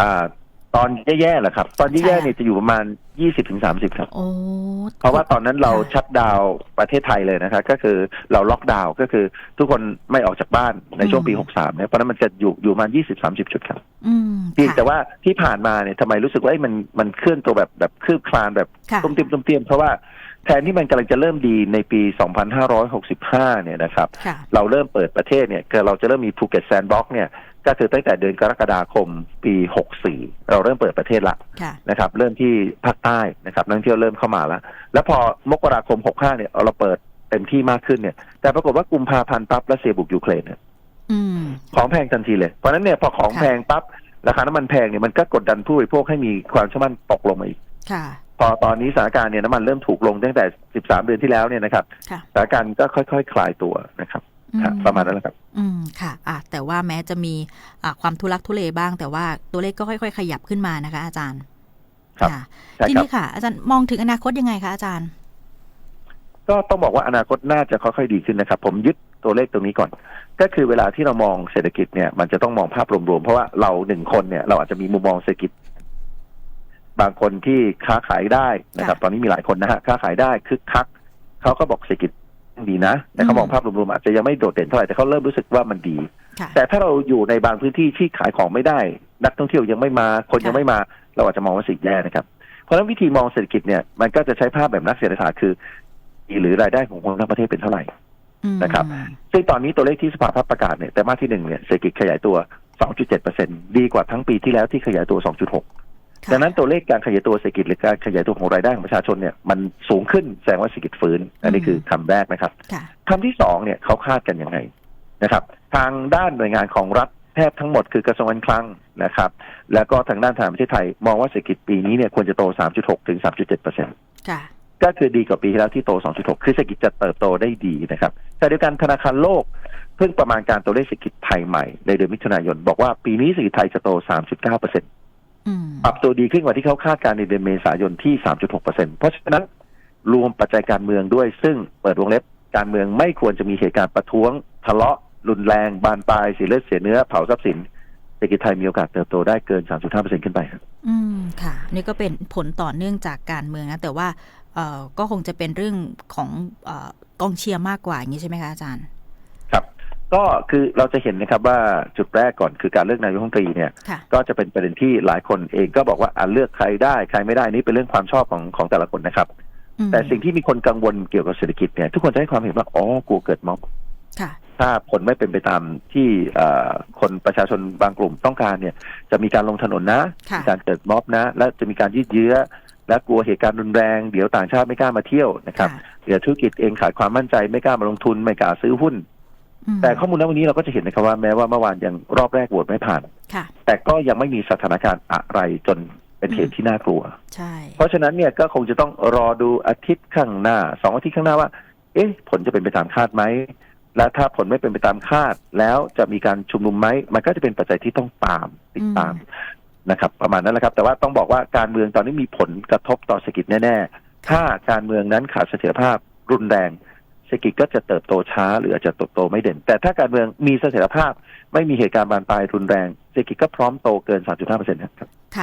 อ่า ตอนแย่ๆแหละครับ ตอนแย่ๆใช่เนี่ยจะอยู่ประมาณยี่สิบถึงสามสิบครับโอ้เพราะว่าตอนนั้นเราค่ะชัดดาวน์ประเทศไทยเลยนะครับก็คือเราล็อกดาวน์ก็คือทุกคนไม่ออกจากบ้านในช่วงปีอืมหกสามเนี่ยเพราะฉะนั้นมันจะอยู่อยู่ประมาณยี่สิบสามสิบจุดครับอืมเพียงค่ะแต่ว่าที่ผ่านมาเนี่ยทำไมรู้สึกว่าเอ้ยมันมันเคลื่อนตัวแบบแบบคืบคลานแบบค่ะตุ้มเตียมตุ้มเตียมเพราะว่าแทนที่มันกำลังจะเริ่มดีในปี 2565 เนี่ยนะครับค่ะเราเริ่มเปิดประเทศเนี่ยคือเราจะเริ่มมีภูเก็ตแซนด์บ็อกเนี่ย ก็คือตั้งแต่เดือนกรกฎาคมปี 64 เราเริ่มเปิดประเทศละค่ะนะครับ เริ่มที่ภาคใต้นะครับนักท่องเที่ยวเริ่มเข้ามาแล้ว แล้วพอมกราคม 65 เนี่ยเราเปิดเต็มที่มากขึ้นเนี่ย แต่ปรากฏว่ากุมภาพันธ์ปั๊บรัสเซียบุกยูเครนเนี่ยอืมของแพงทันทีเลย เพราะฉะนั้นเนี่ยพอของค่ะแพงปั๊บราคาน้ำมันแพงเนี่ยมันก็กดดันผู้บริโภคให้มีความเชื่อมั่นตกลงมาอีกค่ะพอตอนนี้สถานการณ์เนี่ยน้ำมันเริ่มถูกลงตั้งแต่ 13 เดือนที่แล้วเนี่ยนะครับค่ะสถานการณ์ก็ค่อยๆ คลายตัวนะครับอืครับ ประมาณนั้นแหละครับ อืมค่ะอะแต่ว่าแม้จะมีอะความทุลักทุเลบ้าง แต่ว่าตัวเลขก็ค่อย ๆ ขยับขึ้นมานะคะ อาจารย์ครับค่ะใช่ทีครับนี้ค่ะ อาจารย์มองถึงอนาคตยังไงคะอาจารย์ ก็ต้องบอกว่าอนาคตน่าจะค่อยๆดีขึ้นนะครับ ผมยึดตัวเลขตรงนี้ก่อน ก็คือเวลาที่เรามองเศรษฐกิจเนี่ย มันจะต้องมองภาพรวมๆ เพราะว่าเราหนึ่งคนเนี่ย เราอาจจะมีมุมมองเศรษฐกิจ บางคนที่ค้าขายได้นะครับค่ะตอนนี้มีหลายคนนะฮะค้าขายได้คึกคักเขาก็บอกเศรษฐกิจ ดีนะแต่เขาอืมมองภาพรวมๆอาจจะยังไม่โดดเด่นเท่าไหร่แต่เขาเริ่มรู้สึกว่ามันดีค่ะแต่ถ้าเราอยู่ในบางพื้นที่ที่ขายของไม่ได้ นักท่องเที่ยวยังไม่มาคนค่ะยังไม่มา เราอาจจะมองว่าสิ่งแย่นะครับ เพราะฉะนั้นวิธีมองเศรษฐกิจเนี่ยมันก็จะใช้ภาพแบบนักเศรษฐศาสตร์คือหรือรายได้ของคนทั้งประเทศเป็นเท่าไหร่อืมนะครับ ซึ่งตอนนี้ตัวเลขที่สภาพัฒน์ประกาศเนี่ยแต่มาสที่หนึ่งเนี่ยเศรษฐกิจขยายตัว 2.7%ดีกว่าทั้งปีที่แล้วที่ขยายตัว 2.6ค่ะ ดังนั้นตัวเลขการขยายตัวเศรษฐกิจหรือการขยายตัวของรายได้ของประชาชนเนี่ยมันสูงขึ้นแสดงว่าเศรษฐกิจฟื้น อันนี้คือคำแรกนะครับค่ะคำที่สองเนี่ยเขาคาดกันยังไงนะครับ ทางด้านหน่วยงานของรัฐแทบทั้งหมดคือกระทรวงการคลังนะครับ แล้วก็ทางด้านทางประเทศไทย มองว่าเศรษฐกิจปีนี้เนี่ยควรจะโต 3.6 ถึง 3.7เปอร์เซ็นต์ค่ะก็คือดีกว่าปีที่แล้วที่โต 2.6 คือเศรษฐกิจจะเติบโตได้ดีนะครับ แต่เดียวกันธนาคารโลกเพิ่งประมาณการตัวเลขเศรษฐกิจไทยใหม่ในเดือนมิถุนายน บอกว่าปีนี้เศรษฐกิจไทยจะโต 3.9เปอร์เซ็นต์อืม ปรับตัวดีขึ้นกว่าที่เขาคาดการณ์ในเดือนเมษายนที่ 3.6เปอร์เซ็นต์เพราะฉะนั้นรวมปัจจัยการเมืองด้วย ซึ่งเปิดวงเล็บการเมืองไม่ควรจะมีเหตุการณ์ประท้วง ทะเลาะ รุนแรง บานปลายเสียเลือดเสียเนื้อเผาทรัพย์สินเศรษฐกิจไทยมีโอกาสเติบโตได้เกิน 3.5เปอร์เซ็นต์ขึ้นไปครับอืมค่ะ นี่ก็เป็นผลต่อเนื่องจากการเมืองนะ แต่ว่าเอ่อก็คงจะเป็นเรื่องของเอ่อกองเชียร์มากกว่าอย่างนี้ใช่ไหมคะอาจารย์ครับ ก็คือเราจะเห็นนะครับว่าจุดแรกก่อนคือการเลือกนายกรัฐมนตรีเนี่ย ค่ะ ก็จะเป็นประเด็นที่หลายคนเองก็บอกว่าอะเลือกใครได้ใครไม่ได้นี่เป็นเรื่องความชอบของของแต่ละคนนะครับ อืมแต่สิ่งที่มีคนกังวลเกี่ยวกับเศรษฐกิจเนี่ยทุกคนจะให้ความเห็นว่าอ๋อกลัวเกิดม็อบ ค่ะ ถ้าผลไม่เป็นไปตามที่เอ่อคนประชาชนบางกลุ่มต้องการเนี่ย จะมีการลงถนนนะค่ะ มีการเกิดม็อบนะ และจะมีการยืดเยื้อ และกลัวเหตุการณ์รุนแรง เดี๋ยวต่างชาติไม่กล้ามาเที่ยวนะครับค่ะเดี๋ยวธุรกิจเองขาดความมั่นใจไม่กล้ามาลงทุนไม่กล้าซื้อหุ้นอืม แต่ข้อมูลณวันนี้เราก็จะเห็นนะครับว่าแม้ว่าเมื่อวานยังรอบแรกโหวตไม่ผ่านค่ะแต่ก็ยังไม่มีสถานการณ์อะไรจนเป็นเหตุที่น่ากลัว ใช่ เพราะฉะนั้นเนี่ยก็คงจะต้องรอดูอาทิตย์ข้างหน้าสองอาทิตย์ข้างหน้าว่า เอ๊ะ ผลจะเป็นไปตามคาดไหม และถ้าผลไม่เป็นไปตามคาด แล้วจะมีการชุมนุมไหม มันก็จะเป็นปัจจัยที่ต้องตามติดตามนะครับ ประมาณนั้นแหละครับ แต่ว่าต้องบอกว่าการเมืองตอนนี้มีผลกระทบต่อเศรษฐกิจแน่ ๆ ถ้าการเมืองนั้นขาดเสถียรภาพรุนแรง เศรษฐกิจก็จะเติบโตช้า หรืออาจจะเติบโตไม่เด่น แต่ถ้าการเมืองมีเสถียรภาพ ไม่มีเหตุการณ์บานปลายรุนแรง เศรษฐกิจก็พร้อมโตเกิน 3.5%ครับ